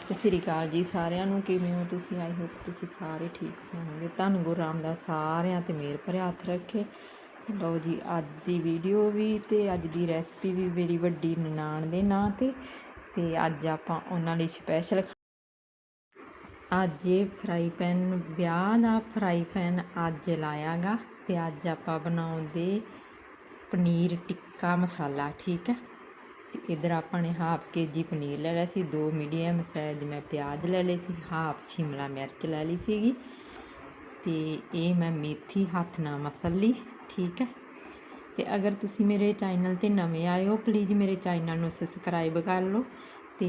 ਸਤਿ ਸ੍ਰੀ ਅਕਾਲ ਜੀ ਸਾਰਿਆਂ ਨੂੰ, ਕਿਵੇਂ ਹੋ ਤੁਸੀਂ? ਆਈ ਹੋਪ ਤੁਸੀਂ ਸਾਰੇ ਠੀਕ ਹੋਵੋਗੇ। ਧੰਨ ਗੁਰੂ ਰਾਮਦਾਸ ਸਾਰਿਆਂ ਤੇ ਮੇਰ ਭਰਿਆ ਹੱਥ ਰੱਖੇ। ਲਓ ਜੀ, ਅੱਜ ਦੀ ਵੀਡੀਓ ਵੀ ਤੇ ਅੱਜ ਦੀ ਰੈਸਪੀ ਵੀ ਮੇਰੀ ਵੱਡੀ ਨਨਾਣ ਦੇ ਨਾਂ ਤੇ। ਤੇ ਅੱਜ ਆਪਾਂ ਉਹਨਾਂ ਲਈ ਸਪੈਸ਼ਲ ਅੱਜ ਇਹ ਫਰਾਈ ਪੈਨ ਵਿਆਹ ਦਾ ਫਰਾਈ ਪੈਨ ਅੱਜ ਲਾਇਆਗਾ। ਤੇ ਅੱਜ ਆਪਾਂ ਬਣਾਉਂਦੇ ਪਨੀਰ ਟਿੱਕਾ ਮਸਾਲਾ, ਠੀਕ ਹੈ? ਇਧਰ ਆਪਾਂ ਨੇ ਹਾਫ ਕੇ ਜੀ ਪਨੀਰ ਲੈ ਲਿਆ ਸੀ, ਦੋ ਮੀਡੀਅਮ ਸਾਈਜ਼ ਮੈਂ ਪਿਆਜ਼ ਲੈ ਲਏ ਸੀ, ਹਾਫ ਸ਼ਿਮਲਾ ਮਿਰਚ ਲੈ ਲਈ ਸੀਗੀ। ਤੇ ਇਹ ਮੈਂ ਮੇਥੀ ਹੱਥ ਨਾਲ ਮਸਲੀ ਠੀਕ ਹੈ? ਤੇ ਅਗਰ ਤੁਸੀਂ ਮੇਰੇ ਚੈਨਲ ਤੇ ਨਵੇਂ ਆਏ ਹੋ ਪਲੀਜ਼ ਮੇਰੇ ਚੈਨਲ ਨੂੰ ਸਬਸਕ੍ਰਾਈਬ ਕਰ ਲਓ। ਤੇ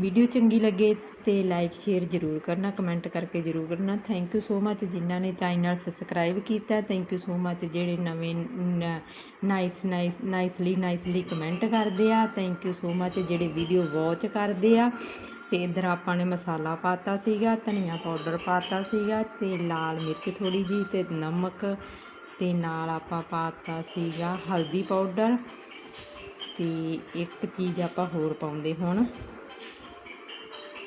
ਵੀਡੀਓ ਚੰਗੀ ਲੱਗੇ ਤੇ ਲਾਈਕ ਸ਼ੇਅਰ ਜ਼ਰੂਰ ਕਰਨਾ ਕਮੈਂਟ ਕਰਕੇ ਜ਼ਰੂਰ ਕਰਨਾ। ਥੈਂਕ ਯੂ ਸੋ ਮੱਚ ਜਿਨ੍ਹਾਂ ਨੇ ਚੈਨਲ ਸਬਸਕ੍ਰਾਈਬ ਕੀਤਾ। ਥੈਂਕ ਯੂ ਸੋ ਮੱਚ ਜਿਹੜੇ ਨਵੇਂ nice nice nicely nicely comment ਕਰਦੇ ਆ। ਥੈਂਕ ਯੂ ਸੋ ਮੱਚ ਜਿਹੜੇ ਵੀਡੀਓ ਵਾਚ ਕਰਦੇ ਆ। ਤੇ ਇਧਰ ਆਪਾਂ ਨੇ ਮਸਾਲਾ ਪਾਤਾ ਸੀਗਾ, ਧਨੀਆ ਪਾਊਡਰ ਪਾਤਾ ਸੀਗਾ ਤੇ ਲਾਲ ਮਿਰਚ ਥੋੜੀ ਜੀ ਤੇ ਨਮਕ ਤੇ ਨਾਲ ਆਪਾਂ ਪਾਤਾ ਸੀਗਾ ਹਲਦੀ ਪਾਊਡਰ ਤੇ ਇੱਕ ਚੀਜ਼ ਆਪਾਂ ਹੋਰ ਪਾਉਂਦੇ ਹੁਣ।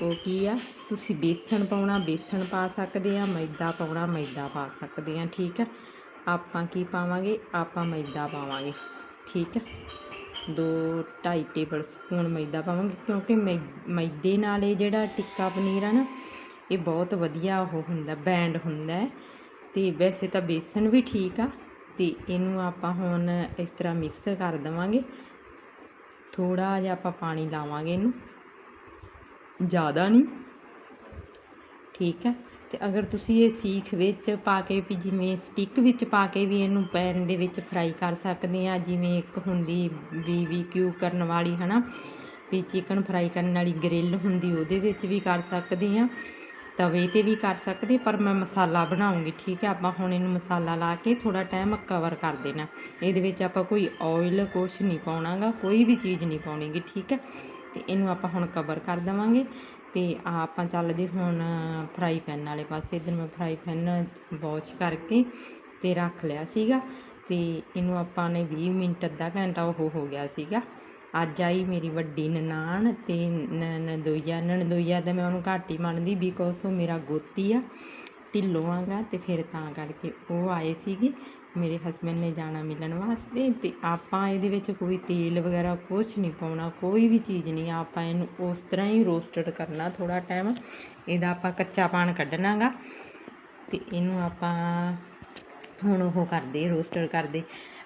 ਉਹ ਕੀ ਆ? ਤੁਸੀਂ ਬੇਸਣ ਪਾਉਣਾ, ਬੇਸਣ ਪਾ ਸਕਦੇ ਆ, ਮੈਦਾ ਪਾਉਣਾ, ਮੈਦਾ ਪਾ ਸਕਦੇ ਆ, ਠੀਕ ਆ? ਆਪਾਂ ਕੀ ਪਾਵਾਂਗੇ? ਆਪਾਂ ਮੈਦਾ ਪਾਵਾਂਗੇ, ਠੀਕ ਆ? ਦੋ 2.5 ਟੇਬਲ ਸਪੂਨ ਮੈਦਾ ਪਾਵਾਂਗੇ, ਕਿਉਂਕਿ ਮੈ- ਮੈਦੇ ਨਾਲ ਇਹ ਜਿਹੜਾ ਟਿੱਕਾ ਪਨੀਰ ਆ ਨਾ, ਇਹ ਬਹੁਤ ਵਧੀਆ ਉਹ ਹੁੰਦਾ, ਬੈਂਡ ਹੁੰਦਾ ਹੈ। ਤੇ ਵੈਸੇ ਤਾਂ ਬੇਸਣ ਵੀ ਠੀਕ ਆ, ਤੇ ਇਹਨੂੰ ਆਪਾਂ ਹੁਣ ਇਸ ਤਰ੍ਹਾਂ ਮਿਕਸ ਕਰ ਦੇਵਾਂਗੇ। ਥੋੜਾ ਜਿਹਾ ਆਪਾਂ ਪਾਣੀ ਲਾਵਾਂਗੇ ਇਹਨੂੰ। ਜ਼ਿਆਦਾ ਨਹੀਂ। ਠੀਕ ਹੈ। ਤੇ ਅਗਰ ਤੁਸੀਂ ਇਹ ਸੀਖ ਵਿੱਚ ਪਾ ਕੇ ਵੀ ਜਿਵੇਂ ਸਟਿੱਕ ਵਿੱਚ ਪਾ ਕੇ ਵੀ ਇਹਨੂੰ ਪੈਨ ਦੇ ਵਿੱਚ ਫਰਾਈ ਕਰ ਸਕਦੇ ਆ ਜਿਵੇਂ ਇੱਕ ਹੁੰਦੀ ਬੀਬੀਕਿਊ ਕਰਨ ਵਾਲੀ, ਹਨਾ? ਵੀ ਚਿਕਨ ਫਰਾਈ ਕਰਨ ਵਾਲੀ ਗ੍ਰਿਲ ਹੁੰਦੀ, ਉਹਦੇ ਵਿੱਚ ਵੀ ਕਰ ਸਕਦੇ ਆ ਤਵੇ ਤੇ ਵੀ ਕਰ ਸਕਦੇ ਪਰ ਮੈਂ ਮਸਾਲਾ ਬਣਾਉਂਗੀ, ਠੀਕ ਹੈ? ਆਪਾਂ ਹੁਣ ਇਹਨੂੰ ਮਸਾਲਾ ਲਾ ਕੇ ਥੋੜਾ ਟਾਈਮ ਕਵਰ ਕਰ ਦੇਣਾ। ਇਹਦੇ ਵਿੱਚ ਆਪਾਂ ਕੋਈ ਆਇਲ ਕੁਛ ਨਹੀਂ ਪਾਉਣਾਗਾ, ਕੋਈ ਵੀ ਚੀਜ਼ ਨਹੀਂ ਪਾਉਣੀਗੀ, ਠੀਕ ਹੈ? ਤੇ ਇਹਨੂੰ ਆਪਾਂ ਹੁਣ ਕਵਰ ਕਰ ਦੇਵਾਂਗੇ। ਤੇ ਆ ਆਪਾਂ ਚੱਲਦੇ ਹੁਣ ਫਰਾਈ ਪੈਨ ਵਾਲੇ ਪਾਸੇ। ਇਧਰ ਮੈਂ ਫਰਾਈ ਪੈਨ ਵਾਸ਼ ਕਰਕੇ ਤੇ ਰੱਖ ਲਿਆ ਸੀਗਾ। ਤੇ ਇਹਨੂੰ ਆਪਾਂ ਨੇ 20 ਮਿੰਟ, ਅੱਧਾ ਘੰਟਾ ਉਹ ਹੋ ਗਿਆ ਸੀਗਾ। ਅੱਜ ਆਈ ਮੇਰੀ ਵੱਡੀ ਨਨਾਣ ਤੇ ਨਨਦੋਈਆ ਨਨਦੋਈਆ ਤਾਂ ਮੈਂ ਉਹਨੂੰ ਘੱਟ ਹੀ ਮੰਨਦੀ ਬਿਕੋਜ਼ ਉਹ ਮੇਰਾ ਗੋਤੀ ਆ, ਢਿੱਲੋਂ ਆਗਾ ਤੇ ਫਿਰ ਤਾਂ ਕਰਕੇ ਉਹ ਆਏ ਸੀਗੇ। ਮੇਰੇ ਹਸਬੰਡ ਨੇ ਜਾਣਾ ਮਿਲਣ ਵਾਸਤੇ ਤੇ ਆਪਾਂ ਇਹਦੇ ਵਿੱਚ ਕੋਈ ਤੇਲ ਵਗੈਰਾ ਕੁਝ ਨਹੀਂ ਪਾਉਣਾ, ਕੋਈ ਵੀ ਚੀਜ਼ ਨਹੀਂ। ਆਪਾਂ ਇਹਨੂੰ ਉਸ ਤਰ੍ਹਾਂ ਹੀ ਰੋਸਟਡ ਕਰਨਾ ਥੋੜਾ ਟਾਈਮ ਇਹਦਾ ਆਪਾਂ ਕੱਚਾ ਪਾਣ ਕੱਢਣਾਗਾ ਤੇ ਇਹਨੂੰ ਆਪਾਂ ਹੁਣ ਉਹ ਕਰਦੇ, ਰੋਸਟਰ ਕਰਦੇ।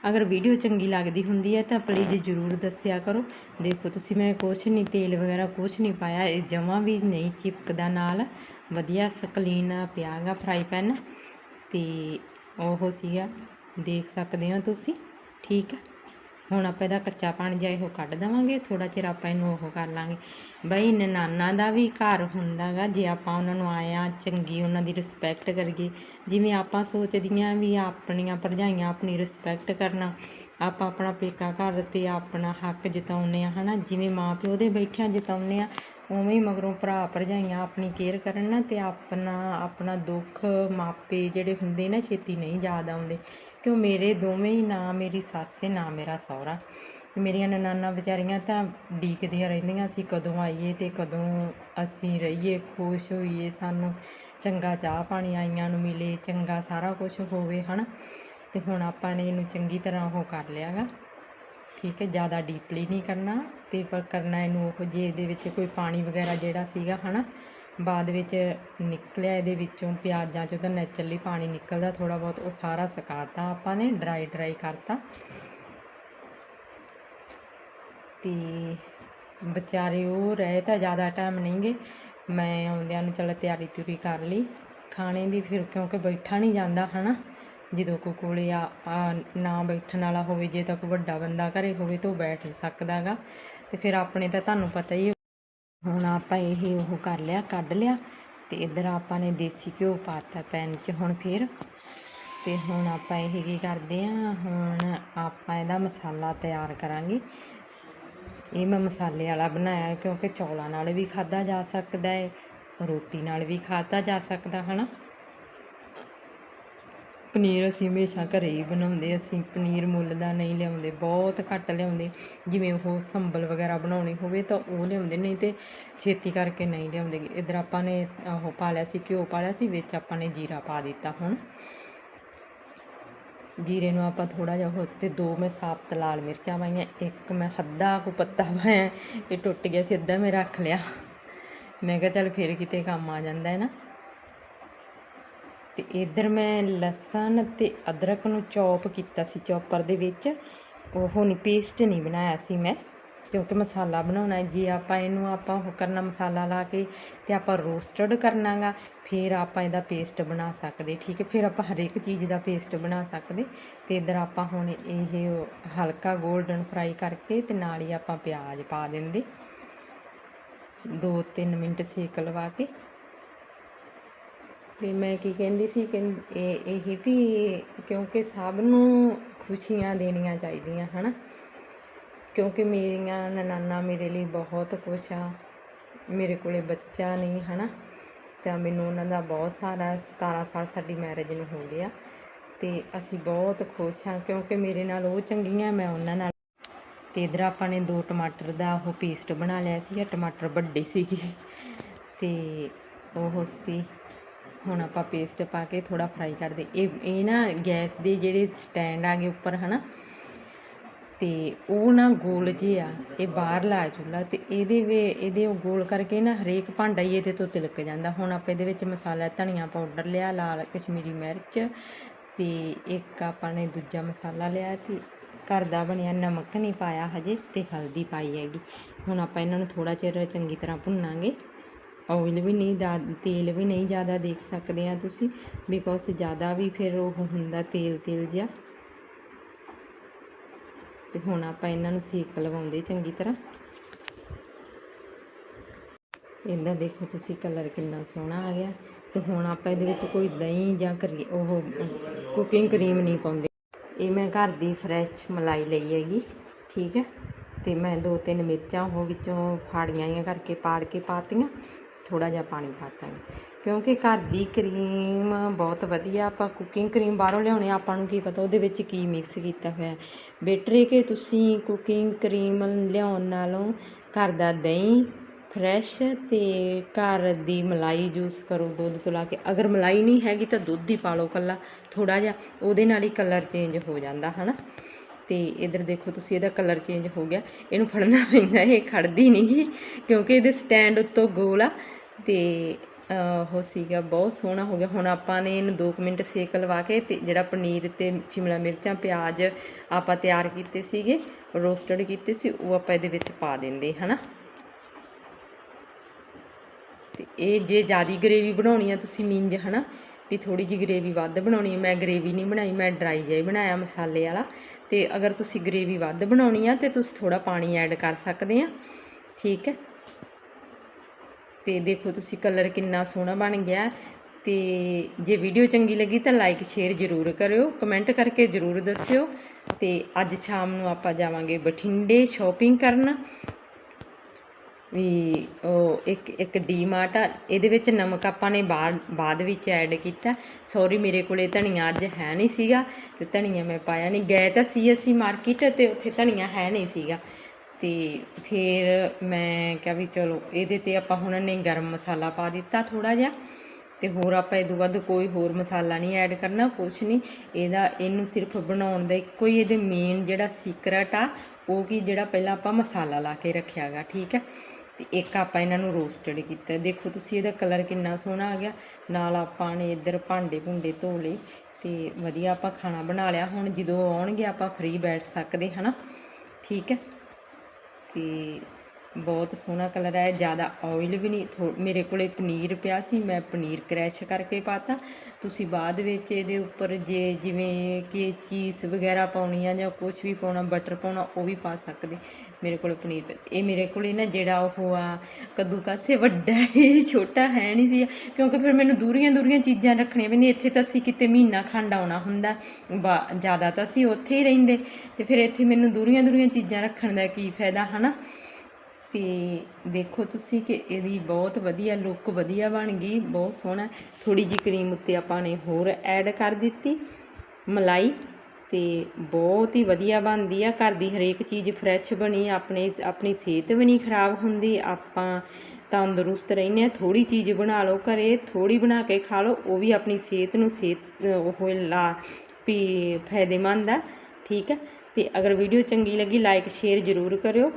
ਅਗਰ ਵੀਡੀਓ ਚੰਗੀ ਲੱਗਦੀ ਹੁੰਦੀ ਹੈ ਤਾਂ ਪਲੀਜ਼ ਜਰੂਰ ਦੱਸਿਆ ਕਰੋ। ਦੇਖੋ ਤੁਸੀਂ, ਮੈਂ ਕੁਛ ਨਹੀਂ, ਤੇਲ ਵਗੈਰਾ ਕੁਛ ਨਹੀਂ ਪਾਇਆ। ਇਹ ਜਮਾ ਵੀ ਨਹੀਂ ਚਿਪਕਦਾ ਨਾਲ। ਵਧੀਆ ਸਕਲੀਨ ਪਿਆਗਾ ਫਰਾਈ ਪੈਨ ਤੇ ਉਹ ਸੀਗਾ, ਦੇਖ ਸਕਦੇ ਹੋ ਤੁਸੀਂ। ਠੀਕ ਹੈ ਹੁਣ ਆਪਾਂ ਇਹਦਾ ਕੱਚਾ ਪਾਣੀ ਜਿਹਾ ਇਹੋ ਕੱਢ ਦੇਵਾਂਗੇ ਥੋੜਾ ਚਿਰ ਆਪਾਂ ਇਹਨੂੰ ਉਹ ਕਰ ਲਾਂਗੇ। ਬਈ ਨਨਾਨਾ ਦਾ ਵੀ ਘਰ ਹੁੰਦਾਗਾ, ਜੇ ਆਪਾਂ ਉਹਨਾਂ ਨੂੰ ਆਇਆ ਚੰਗੀ ਉਹਨਾਂ ਦੀ ਰਿਸਪੈਕਟ ਕਰੀਏ। ਜਿਵੇਂ ਆਪਾਂ ਸੋਚਦੀਆਂ ਵੀ ਆਪਣੀਆਂ ਭਰਜਾਈਆਂ ਆਪਣੀ ਰਿਸਪੈਕਟ ਕਰਨਾ, ਆਪਾਂ ਆਪਣਾ ਪੇਕਾ ਘਰ ਤੇ ਆਪਣਾ ਹੱਕ ਜਤਾਉਂਦੇ ਆ, ਹਨਾ? ਜਿਵੇਂ ਮਾਂ ਪਿਓ ਦੇ ਬੈਠਿਆਂ ਜਤਾਉਂਦੇ ਆ, ਉਵੇਂ ਹੀ ਮਗਰੋਂ ਭਰਾ ਭਰਜਾਈਆਂ ਆਪਣੀ ਕੇਅਰ ਕਰਨ ਨਾ ਤੇ ਆਪਣਾ ਆਪਣਾ ਦੁੱਖ ਮਾਪੇ ਜਿਹੜੇ ਹੁੰਦੇ ਨਾ, ਛੇਤੀ ਨਹੀਂ ਯਾਦ ਆਉਂਦੇ। ਕਿਉਂ ਮੇਰੇ ਦੋਵੇਂ ਹੀ ਨਾ, ਮੇਰੀ ਸੱਸ ਨਾ ਮੇਰਾ ਸਹੁਰਾ। ਮੇਰੀਆਂ ਨਨਾਨਾ ਵਿਚਾਰੀਆਂ ਤਾਂ ਡੀਕਦੀਆਂ ਰਹਿੰਦੀਆਂ ਸੀ, ਕਦੋਂ ਆਈਏ ਤੇ ਕਦੋਂ ਅਸੀਂ ਰਹੀਏ, ਖੁਸ਼ ਹੋਈਏ ਸਾਨੂੰ, ਚੰਗਾ ਚਾਹ ਪਾਣੀ ਆਈਆਂ ਨੂੰ ਮਿਲੇ, ਚੰਗਾ ਸਾਰਾ ਕੁਝ ਹੋਵੇ, ਹਨਾ? ਤੇ ਹੁਣ ਆਪਾਂ ਨੇ ਇਹਨੂੰ ਚੰਗੀ ਤਰ੍ਹਾਂ ਉਹ ਕਰ ਲਿਆਗਾ। ਠੀਕ ਹੈ, ਜ਼ਿਆਦਾ ਡੀਪਲੀ ਨਹੀਂ ਕਰਨਾ ਤੇ ਪਰ ਕਰਨਾ ਇਹਨੂੰ ਉਹ ਜੇ ਇਹਦੇ ਵਿੱਚ ਕੋਈ ਪਾਣੀ ਵਗੈਰਾ ਜਿਹੜਾ ਸੀਗਾ, ਹਨਾ? ਬਾਅਦ ਵਿੱਚ ਨਿਕਲਿਆ, ਇਹਦੇ ਵਿੱਚੋਂ ਪਿਆਜ਼ਾਂ ਚੋਂ ਤਾਂ ਨੈਚੁਰਲੀ ਪਾਣੀ ਨਿਕਲਦਾ ਥੋੜਾ ਬਹੁਤ, ਉਹ ਸਾਰਾ ਸੁਕਾਤਾ ਆਪਾਂ ਨੇ ਡਰਾਈ ਡਰਾਈ ਕਰਤਾ। ਤੇ ਵਿਚਾਰੇ ਉਹ ਰਹਿ ਤਾਂ ਜ਼ਿਆਦਾ ਟਾਈਮ ਨਹੀਂਗੇ ਮੈਂ ਆਉਂਦਿਆਂ ਨੂੰ ਚਲ ਤਿਆਰੀ ਤਿਉਰੀ ਕਰ ਲਈ। ਖਾਣੇ ਦੀ ਫਿਰ ਕਿਉਂਕਿ ਬੈਠਾ ਨਹੀਂ ਜਾਂਦਾ, ਹਨਾ? ਜਦੋਂ ਕੋ ਕੋਲੇ ਆ ਆ ਨਾ ਬੈਠਣ ਵਾਲਾ ਹੋਵੇ, ਜੇ ਤਾਂ ਕੋਈ ਵੱਡਾ ਬੰਦਾ ਘਰੇ ਹੋਵੇ ਤਾਂ ਉਹ ਬੈਠ ਸਕਦਾਗਾ ਤੇ ਫਿਰ ਆਪਣੇ ਤਾਂ ਤੁਹਾਨੂੰ ਪਤਾ ਹੀ ਹੁਣ ਆਪਾਂ ਇਹ ਉਹ ਕਰ ਲਿਆ, ਕੱਢ ਲਿਆ ਤੇ ਇੱਧਰ ਆਪਾਂ ਨੇ ਦੇਸੀ ਘਿਓ ਪਾਤਾ ਪੈਨ 'ਚ ਹੁਣ ਫਿਰ। ਤੇ ਹੁਣ ਆਪਾਂ ਇਹ ਕੀ ਕਰਦੇ ਆ ਹੁਣ ਆਪਾਂ ਇਹਦਾ ਮਸਾਲਾ ਤਿਆਰ ਕਰਾਂਗੇ। ਇਹ ਮੈਂ ਮਸਾਲੇ ਵਾਲਾ ਬਣਾਇਆ ਕਿਉਂਕਿ ਚੌਲਾਂ ਨਾਲ ਵੀ ਖਾਦਾ ਜਾ ਸਕਦਾ ਹੈ ਰੋਟੀ ਨਾਲ ਵੀ ਖਾਦਾ ਜਾ ਸਕਦਾ, ਹਨਾ? ਪਨੀਰ ਅਸੀਂ ਹਮੇਸ਼ਾ ਘਰੇ ਹੀ ਬਣਾਉਂਦੇ ਅਸੀਂ ਪਨੀਰ ਮੁੱਲ ਦਾ ਨਹੀਂ ਲਿਆਉਂਦੇ, ਬਹੁਤ ਘੱਟ ਲਿਆਉਂਦੇ। ਜਿਵੇਂ ਉਹ ਸੰਬਲ ਵਗੈਰਾ ਬਣਾਉਣੀ ਹੋਵੇ ਤਾਂ ਉਹ ਲਿਆਉਂਦੇ, ਨਹੀਂ ਤੇ ਛੇਤੀ ਕਰਕੇ ਨਹੀਂ ਲਿਆਉਂਦੇ। ਇਧਰ ਆਪਾਂ ਨੇ ਉਹ ਪਾ ਲਿਆ ਸੀ, ਘਿਓ ਪਾ ਲਿਆ ਸੀ, ਵਿੱਚ ਆਪਾਂ ਨੇ ਜੀਰਾ ਪਾ ਦਿੱਤਾ ਹੁਣ। ਜੀਰੇ ਨੂੰ ਆਪਾਂ ਥੋੜਾ ਜਿਹਾ ਹੋਰ ਤੇ ਦੋ ਮੈਂ ਸਾਬਤ ਲਾਲ ਮਿਰਚਾਂ ਪਾਈਆਂ, ਇੱਕ ਮੈਂ ਹੱਦਾ ਕੋ ਪੱਤਾ ਪਾਇਆ, ਇਹ ਟੁੱਟ ਗਿਆ ਸੀ, ਅੱਧਾ ਮੈਂ ਰੱਖ ਲਿਆ। ਮੈਂ ਕਿਹਾ ਚੱਲ ਫਿਰ ਕਿਤੇ ਕੰਮ ਆ ਜਾਂਦਾ ਹੈ ਨਾ। ਤੇ ਇਧਰ ਮੈਂ ਲਸਣ ਤੇ ਅਦਰਕ ਨੂੰ ਚੌਪ ਕੀਤਾ ਸੀ, ਚੌਪਰ ਦੇ ਵਿੱਚ। ਉਹ ਨਹੀਂ ਪੇਸਟ ਨਹੀਂ ਬਣਾਇਆ ਸੀ ਮੈਂ, ਕਿਉਂਕਿ ਮਸਾਲਾ ਬਣਾਉਣਾ ਜੇ ਆਪਾਂ ਇਹਨੂੰ ਆਪਾਂ ਉਹ ਕਰਨਾ ਮਸਾਲਾ ਲਾ ਕੇ ਤੇ ਆਪਾਂ ਰੋਸਟਡ ਕਰਨਾਗਾ, ਫਿਰ ਆਪਾਂ ਇਹਦਾ ਪੇਸਟ ਬਣਾ ਸਕਦੇ। ਠੀਕ ਹੈ, ਫਿਰ ਆਪਾਂ ਹਰੇਕ ਚੀਜ਼ ਦਾ ਪੇਸਟ ਬਣਾ ਸਕਦੇ। ਤੇ ਇਧਰ ਆਪਾਂ ਹੁਣ ਇਹ ਹਲਕਾ 골ਡਨ ਫਰਾਈ ਕਰਕੇ ਤੇ ਨਾਲ ਹੀ ਆਪਾਂ ਪਿਆਜ਼ ਪਾ ਦਿੰਦੇ। 2-3 ਮਿੰਟ ਸੇਕ ਲਵਾ ਕੇ ਤੇ ਮੈਂ ਕੀ ਕਹਿੰਦੀ ਸੀ ਕਿ ਇਹ ਇਹ ਵੀ ਕਿਉਂਕਿ ਸਭ ਨੂੰ ਖੁਸ਼ੀਆਂ ਦੇਣੀਆਂ ਚਾਹੀਦੀਆਂ, ਹਨਾ? ਕਿਉਂਕਿ ਮੇਰੀਆਂ ਨਨਾਨਾ ਮੇਰੇ ਲਈ ਬਹੁਤ ਕੁਛ ਆ, ਮੇਰੇ ਕੋਲੇ ਬੱਚਾ ਨਹੀਂ, ਹਨਾ? ਤਾਂ ਮੈਨੂੰ ਉਹਨਾਂ ਦਾ ਬਹੁਤ ਸਾਰਾ 17 ਸਾਲ ਸਾਡੀ ਮੈਰਿਜ ਨੂੰ ਹੋ ਗਿਆ ਤੇ ਅਸੀਂ ਬਹੁਤ ਖੁਸ਼ ਹਾਂ ਕਿਉਂਕਿ ਮੇਰੇ ਨਾਲ ਉਹ ਚੰਗੀਆਂ ਮੈਂ ਉਹਨਾਂ ਨਾਲ ਤੇ ਇਧਰ ਆਪਾਂ ਨੇ ਦੋ ਟਮਾਟਰ ਦਾ ਉਹ ਪੇਸਟ ਬਣਾ ਲਿਆ ਸੀ ਟਮਾਟਰ ਵੱਡੇ ਸੀਗੇ ਤੇ ਉਹ ਸੀ ਹੁਣ ਆਪਾਂ ਪੇਸਟ ਪਾ ਕੇ ਥੋੜਾ ਫਰਾਈ ਕਰਦੇ। ਇਹ ਇਹ ਨਾ ਗੈਸ ਦੇ ਜਿਹੜੇ ਸਟੈਂਡ ਆ ਗਏ ਉੱਪਰ, ਹਨਾ? ਤੇ ਉਹ ਨਾ ਗੋਲ ਜੇ ਆ, ਇਹ ਬਾਹਰ ਲਾ ਚੁੱਲਾ ਤੇ ਇਹਦੇ ਵੇ, ਇਹਦੇ ਉਹ ਗੋਲ ਕਰਕੇ ਨਾ ਹਰੇਕ ਭਾਂਡਾ ਹੀ ਇਹਦੇ ਤੋਂ ਤਿਲਕ ਜਾਂਦਾ। ਹੁਣ ਆਪਾਂ ਇਹਦੇ ਵਿੱਚ ਮਸਾਲਾ, ਧਨੀਆ ਪਾਊਡਰ ਲਿਆ, ਲਾਲ ਕਸ਼ਮੀਰੀ ਮਿਰਚ ਤੇ ਇੱਕ ਆਪਾਂ ਨੇ ਦੂਜਾ ਮਸਾਲਾ ਲਿਆ ਤੇ ਘਰ ਦਾ ਬਣਿਆ ਨਮਕ ਨਹੀਂ ਪਾਇਆ ਹਜੇ ਤੇ ਹਲਦੀ ਪਾਈ ਹੈਗੀ। ਹੁਣ ਆਪਾਂ ਇਹਨਾਂ ਨੂੰ ਥੋੜਾ ਚਿਰ ਚੰਗੀ ਤਰ੍ਹਾਂ ਭੁੰਨਾਂਗੇ। ਆਇਲ ਵੀ ਨਹੀਂ ਦਾ ਤੇਲ ਵੀ ਨਹੀਂ ਜ਼ਿਆਦਾ ਦੇਖ ਸਕਦੇ ਆ ਤੁਸੀਂ ਬਿਕੋਜ਼ ਜ਼ਿਆਦਾ ਵੀ ਫਿਰ ਉਹ ਹੁੰਦਾ ਤੇਲ ਤੇਲ ਜਿਹਾ। ਤੇ ਹੁਣ ਆਪਾਂ ਇਹਨਾਂ ਨੂੰ ਸੇਕ ਲਵਾਉਂਦੇ ਚੰਗੀ ਤਰ੍ਹਾਂ। ਇਹਦਾ ਦੇਖੋ ਤੁਸੀਂ ਕਲਰ ਕਿੰਨਾ ਸੋਹਣਾ ਆ ਗਿਆ। ਤੇ ਹੁਣ ਆਪਾਂ ਇਹਦੇ ਵਿੱਚ ਕੋਈ ਦਹੀਂ ਜਾਂ ਕਰੀ ਉਹ ਕੁਕਿੰਗ ਕਰੀਮ ਨਹੀਂ ਪਾਉਂਦੇ। ਇਹ ਮੈਂ ਘਰ ਦੀ ਫਰੈਸ਼ ਮਲਾਈ ਲਈ ਹੈਗੀ, ਠੀਕ ਹੈ। ਤੇ ਮੈਂ ਦੋ ਤਿੰਨ ਮਿਰਚਾਂ ਉਹ ਵਿੱਚੋਂ ਫਾੜੀਆਂ ਜਿਹੀਆਂ ਕਰਕੇ ਪਾੜ ਕੇ ਪਾਤੀਆਂ। ਥੋੜਾ ਜਿਹਾ ਪਾਣੀ ਪਾਤਾ ਕਿਉਂਕਿ ਘਰ ਦੀ ਕਰੀਮ ਬਹੁਤ ਵਧੀਆ, ਆਪਾਂ ਕੁਕਿੰਗ ਕਰੀਮ ਬਾਹਰੋਂ ਲਿਆਉਣੇ ਆਪਾਂ ਨੂੰ ਕੀ ਪਤਾ ਉਹਦੇ ਵਿੱਚ ਕੀ ਮਿਕਸ ਕੀਤਾ ਹੋਇਆ ਬੈਟਰ ਹੈ ਕਿ ਤੁਸੀਂ ਕੁਕਿੰਗ ਕਰੀਮ ਲਿਆਉਣ ਨਾਲੋਂ ਘਰ ਦਾ ਦਹੀਂ ਫਰੈਸ਼ ਤੇ ਘਰ ਦੀ ਮਲਾਈ ਜੂਸ ਕਰੋ, ਦੁੱਧ ਤੋਂ ਲਾ ਕੇ। ਅਗਰ ਮਲਾਈ ਨਹੀਂ ਹੈਗੀ ਤਾਂ ਦੁੱਧ ਹੀ ਪਾ ਲਓ ਕੱਲਾ ਥੋੜਾ ਜਿਹਾ, ਉਹਦੇ ਨਾਲ ਹੀ ਕਲਰ ਚੇਂਜ ਹੋ ਜਾਂਦਾ, ਹਨਾ? ਤੇ ਇਧਰ ਦੇਖੋ ਤੁਸੀਂ ਇਹਦਾ ਕਲਰ ਚੇਂਜ ਹੋ ਗਿਆ। ਇਹਨੂੰ ਫੜਨਾ ਪੈਂਦਾ, ਇਹ ਖੜਦੀ ਨਹੀਂ ਕਿਉਂਕਿ ਇਹਦੇ ਸਟੈਂਡ ਉੱਤੋਂ ਗੋਲ ਆ। ਤੇ ਉਹ ਸੀਗਾ, ਬਹੁਤ ਸੋਹਣਾ ਹੋ ਗਿਆ। ਹੁਣ ਆਪਾਂ ਨੇ ਇਹਨੂੰ 2 ਮਿੰਟ ਸੇਕ ਲਵਾ ਕੇ ਤੇ ਜਿਹੜਾ ਪਨੀਰ ਤੇ ਸ਼ਿਮਲਾ ਮਿਰਚਾਂ, ਪਿਆਜ਼ ਆਪਾਂ ਤਿਆਰ ਕੀਤੇ ਸੀਗੇ ਰੋਸਟਡ ਕੀਤੇ ਸੀ, ਉਹ ਆਪਾਂ ਇਹਦੇ ਵਿੱਚ ਪਾ ਦਿੰਦੇ, ਹਨਾ? ਤੇ ਇਹ ਜੇ ਜ਼ਿਆਦੀ ਗਰੇਵੀ ਬਣਾਉਣੀ ਆ ਤੁਸੀਂ ਮਿੰਜ, ਹਨਾ? ਵੀ ਥੋੜੀ ਜਿਹੀ ਗ੍ਰੇਵੀ ਵੱਧ ਬਣਾਉਣੀ ਹੈ। ਮੈਂ ਗਰੇਵੀ ਨਹੀਂ ਬਣਾਈ, ਮੈਂ ਡਰਾਈ ਜਿਹਾ ਬਣਾਇਆ ਮਸਾਲੇ ਵਾਲਾ। ਤੇ ਅਗਰ ਤੁਸੀਂ ਗਰੇਵੀ ਵੱਧ ਬਣਾਉਣੀ ਆ ਤੇ ਤੁਸੀਂ ਥੋੜਾ ਪਾਣੀ ਐਡ ਕਰ ਸਕਦੇ ਆ। ਠੀਕ ਹੈ। ਤੇ ਦੇਖੋ ਤੁਸੀਂ ਕਲਰ ਕਿੰਨਾ ਸੋਹਣਾ ਬਣ ਗਿਆ। ਤੇ ਜੇ ਵੀਡੀਓ ਚੰਗੀ ਲੱਗੀ ਤਾਂ ਲਾਈਕ, ਸ਼ੇਅਰ ਜ਼ਰੂਰ ਕਰਿਓ। ਕਮੈਂਟ ਕਰਕੇ ਜ਼ਰੂਰ ਦੱਸਿਓ। ਤੇ ਅੱਜ ਸ਼ਾਮ ਨੂੰ ਆਪਾਂ ਜਾਵਾਂਗੇ ਬਠਿੰਡੇ ਸ਼ਾਪਿੰਗ ਕਰਨ। ਵੀ ਉਹ ਇੱਕ ਇੱਕ ਡੀਮਾਰਟ ਆ ਇਹਦੇ ਵਿੱਚ ਨਮਕ ਆਪਾਂ ਨੇ ਬਾਅਦ ਬਾਅਦ ਵਿੱਚ ਐਡ ਕੀਤਾ। ਸੌਰੀ ਮੇਰੇ ਕੋਲੇ ਧਨੀਆ ਅੱਜ ਹੈ ਨਹੀਂ ਸੀਗਾ ਤੇ ਧਨੀਆ ਮੈਂ ਪਾਇਆ ਨਹੀਂ। ਗਏ ਤਾਂ ਸੀ ਅਸੀਂ ਮਾਰਕੀਟ ਤੇ ਉੱਥੇ ਧਨੀਆ ਹੈ ਨਹੀਂ ਸੀਗਾ। ਤੇ ਫਿਰ ਮੈਂ ਕਿਹਾ ਵੀ ਚਲੋ, ਇਹਦੇ ਤੇ ਆਪਾਂ ਹੁਣ ਨੇ ਗਰਮ ਮਸਾਲਾ ਪਾ ਦਿੱਤਾ ਥੋੜਾ ਜਿਹਾ। ਤੇ ਹੋਰ ਆਪਾਂ ਇਹ ਤੋਂ ਵੱਧ ਕੋਈ ਹੋਰ ਮਸਾਲਾ ਨਹੀਂ ਐਡ ਕਰਨਾ, ਕੁਛ ਨਹੀਂ। ਇਹਦਾ, ਇਹਨੂੰ ਸਿਰਫ ਬਣਾਉਣ ਦਾ ਇੱਕੋ ਹੀ ਇਹਦੇ ਮੇਨ ਜਿਹੜਾ ਸੀਕਰਟ ਆ, ਉਹ ਕੀ ਜਿਹੜਾ ਪਹਿਲਾਂ ਆਪਾਂ ਮਸਾਲਾ ਲਾ ਕੇ ਰੱਖਿਆਗਾ ਠੀਕ ਹੈ? ਤੇ ਇੱਕ ਆਪਾਂ ਇਹਨਾਂ ਨੂੰ ਰੋਸਟਡ ਕੀਤਾ। ਦੇਖੋ ਤੁਸੀਂ ਇਹਦਾ ਕਲਰ ਕਿੰਨਾ ਸੋਹਣਾ ਆ ਗਿਆ। ਨਾਲ ਆਪਾਂ ਨੇ ਇੱਧਰ ਭਾਂਡੇ ਭੁੰਡੇ ਧੋ ਲਏ ਤੇ ਵਧੀਆ ਆਪਾਂ ਖਾਣਾ ਬਣਾ ਲਿਆ। ਹੁਣ ਜਦੋਂ ਆਉਣਗੇ ਆਪਾਂ ਫ੍ਰੀ ਬੈਠ ਸਕਦੇ, ਹਨਾ? ਠੀਕ ਹੈ? ਤੇ ਬਹੁਤ ਸੋਹਣਾ ਕਲਰ ਹੈ, ਜ਼ਿਆਦਾ ਆਇਲ ਵੀ ਨਹੀਂ, ਥੋ- ਮੇਰੇ ਕੋਲੇ ਪਨੀਰ ਪਿਆ ਸੀ, ਮੈਂ ਪਨੀਰ ਕ੍ਰੈਸ਼ ਕਰਕੇ ਪਾਤਾ। ਤੁਸੀਂ ਬਾਅਦ ਵਿੱਚ ਇਹਦੇ ਉੱਪਰ ਜੇ ਜਿਵੇਂ ਕਿ ਚੀਜ਼ ਵਗੈਰਾ ਪਾਉਣੀ ਆ ਜਾਂ ਕੁਝ ਵੀ ਪਾਉਣਾ ਬਟਰ ਪਾਉਣਾ, ਉਹ ਵੀ ਪਾ ਸਕਦੇ। ਮੇਰੇ ਕੋਲ ਪਨੀਰ ਇਹ ਮੇਰੇ ਕੋਲੇ ਨਾ ਜਿਹੜਾ ਉਹ ਆ ਕੱਦੂ ਕਾਸੇ ਵੱਡਾ ਹੀ ਛੋਟਾ ਹੈ ਨਹੀਂ ਸੀ। ਕਿਉਂਕਿ ਫਿਰ ਮੈਨੂੰ ਦੂਰੀਆਂ ਦੂਰੀਆਂ ਚੀਜ਼ਾਂ ਰੱਖਣੀਆਂ ਪੈਂਦੀਆਂ, ਇੱਥੇ ਤਾਂ ਅਸੀਂ ਕਿਤੇ ਮਹੀਨਾ ਖੰਡ ਆਉਣਾ ਹੁੰਦਾ। ਬਾ- ਜ਼ਿਆਦਾ ਤਾਂ ਅਸੀਂ ਉੱਥੇ ਹੀ ਰਹਿੰਦੇ। ਤੇ ਫਿਰ ਇੱਥੇ ਮੈਨੂੰ ਦੂਰੀਆਂ ਦੂਰੀਆਂ ਚੀਜ਼ਾਂ ਰੱਖਣ ਦਾ ਕੀ ਫਾਇਦਾ, ਹਨਾ? ਤੇ ਦੇਖੋ ਤੁਸੀਂ ਕਿ ਇਹਦੀ ਬਹੁਤ ਵਧੀਆ ਲੁੱਕ ਵਧੀਆ ਬਣ ਗਈ, ਬਹੁਤ ਸੋਹਣਾ। ਥੋੜੀ ਜੀ ਕਰੀਮ ਉੱਤੇ ਆਪਾਂ ਨੇ ਹੋਰ ਐਡ ਕਰ ਦਿੱਤੀ, ਮਲਾਈ ਤੇ ਬਹੁਤ ਹੀ ਵਧੀਆ ਬਣਦੀ ਆ। ਘਰ ਦੀ ਹਰੇਕ ਚੀਜ਼ ਫਰੈਸ਼ ਬਣੀ, ਆਪਣੇ, ਆਪਣੀ ਸਿਹਤ ਵੀ ਨਹੀਂ ਖਰਾਬ ਹੁੰਦੀ। ਆਪਾਂ ਤੰਦਰੁਸਤ ਰਹਿੰਦੇ ਆ ਥੋੜੀ ਚੀਜ਼ ਬਣਾ ਲਓ ਘਰੇ ਥੋੜੀ ਬਣਾ ਕੇ ਖਾ ਲਓ, ਉਹ ਵੀ ਆਪਣੀ ਸਿਹਤ ਨੂੰ ਸਿਹਤ, ਉਹ ਲਾ ਵੀ ਫਾਇਦੇਮੰਦ ਆ, ਠੀਕ ਹੈ ਤੇ ਅਗਰ ਵੀਡੀਓ ਚੰਗੀ ਲੱਗੀ ਲਾਈਕ ਸ਼ੇਅਰ ਜ਼ਰੂਰ ਕਰਿਓ।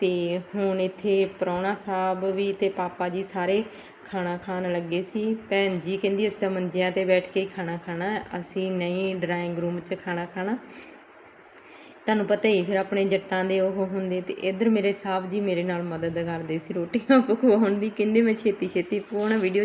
ਤੇ ਹੁਣ ਇੱਥੇ ਪ੍ਰਾਹੁਣਾ ਸਾਹਿਬ ਵੀ ਅਤੇ ਪਾਪਾ ਜੀ ਸਾਰੇ ਖਾਣਾ ਖਾਣ ਲੱਗੇ ਸੀ। ਭੈਣ ਜੀ ਕਹਿੰਦੀ, ਅਸੀਂ ਤਾਂ ਮੰਜਿਆਂ ਤੇ ਬੈਠ ਕੇ ਹੀ ਖਾਣਾ ਖਾਣਾ, ਅਸੀਂ ਨਹੀਂ ਡਰਾਇੰਗ ਰੂਮ 'ਚ ਖਾਣਾ ਖਾਣਾ। ਤੁਹਾਨੂੰ ਪਤਾ ਹੀ ਫਿਰ ਆਪਣੇ ਜੱਟਾਂ ਦੇ ਉਹ ਹੁੰਦੇ ਤੇ ਇੱਧਰ ਮੇਰੇ ਸਾਹਿਬ ਜੀ ਮੇਰੇ ਨਾਲ ਮਦਦ ਕਰਦੇ ਸੀ ਰੋਟੀਆਂ ਪਕਵਾਉਣ ਦੀ। ਕਹਿੰਦੇ, ਮੈਂ ਛੇਤੀ ਛੇਤੀ ਪਕਾਉਣਾ ਵੀਡੀਓ